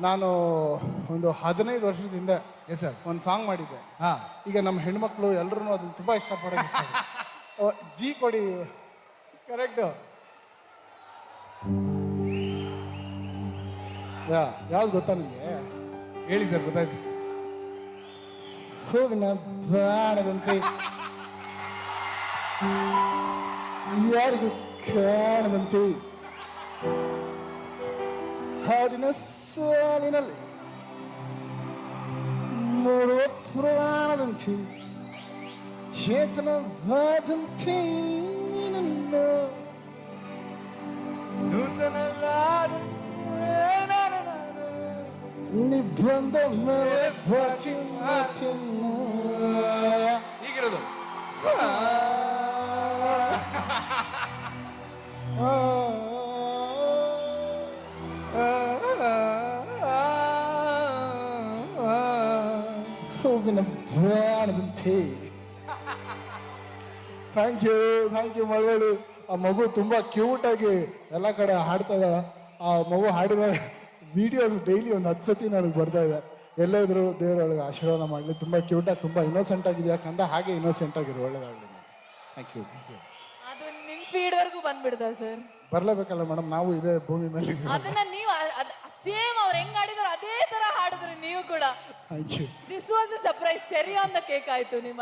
ನಾನು ಒಂದು ಹದಿನೈದು ವರ್ಷದ ಹಿಂದೆ ಎಸ್ ಸರ್ ಒಂದು ಸಾಂಗ್ ಮಾಡಿದ್ದೆ. ಹಾ. ಈಗ ನಮ್ಮ ಹೆಣ್ಮಕ್ಳು ಎಲ್ಲರೂ ಅದನ್ನ ತುಂಬಾ ಇಷ್ಟಪಡೋ ಜಿ ಕೊಡಿ. ಕರೆಕ್ಟು. ಯಾ ಯಾವ್ದು ಗೊತ್ತಾ ನಿಮಗೆ? ಹೇಳಿ ಸರ್ ಗೊತ್ತಾಯ್ತು. ಹೋಗಿ ಬಾಣದಂತೆ ಯಾರಿಗೂ ಕಾಣದಂತೆ. ಹಾಡಿನ ಸಾಲಿನಲ್ಲಿ ಮೂಡುವ ಪುರಾಣದಂತೆ ಚೇತನವಾದಂತೆ ನಿನ್ನ ನಿಬಂಧ ಮೇಲೆ ಬಾಕಿ ಮಾತಿನ ಹೋಗಿನ ಬಾಣದಂತೆ thank you thank you Malavalli. ಆ ಮಗು ತುಂಬಾ ಕ್ಯೂಟ್ ಆಗಿ ಎಲ್ಲ ಕಡೆ ಹಾಡ್ತಾ ಇದ್ದಾಳ. ಆ ಮಗು ಹಾಡಿದ ವಿಡಿಯೋಸ್ ಡೈಲಿ ಒಂದು ಹತ್ತು ಸತಿ ನನಗೆ ಬರ್ತಾ ಇದೆ. ಎಲ್ಲೇ ಇದ್ರು ದೇವರೊಳಗೆ ಆಶೀರ್ವಾದ ಮಾಡಲಿ. ತುಂಬಾ ಕ್ಯೂಟಾಗಿ ತುಂಬಾ ಇನ್ನೋಸೆಂಟ್ ಆಗಿದೆ ಯಾಕಂದ್ರೆ ಹಾಗೆ ಇನ್ನೋಸೆಂಟ್ ಆಗಿರೋ ಒಳ್ಳೇದಾಗಲಿ. ಥ್ಯಾಂಕ್ ಯು ಥ್ಯಾಂಕ್ ಯು ಅದು ನಿಮ್ ಫೀಡ್ ವರ್ಗೂ ಬಂದ್ಬಿಡ್ದ ಸರ್. ಬರಲೇಬೇಕಲ್ಲ ಮೇಡಮ್ ನಾವು ಇದೇ ಭೂಮಿ ಮೇಲೆ ಅದನ್ನ ನೀವು ಸೇಮ್ ಅವ್ರು ಹೆಂಗ್ ನೀವು ಕೂಡ. Thank you this was a surprise ಸೆರಿ ಆನ್ ದ ಕೇಕ್ ಆಯ್ತು ನಿಮ್ಮ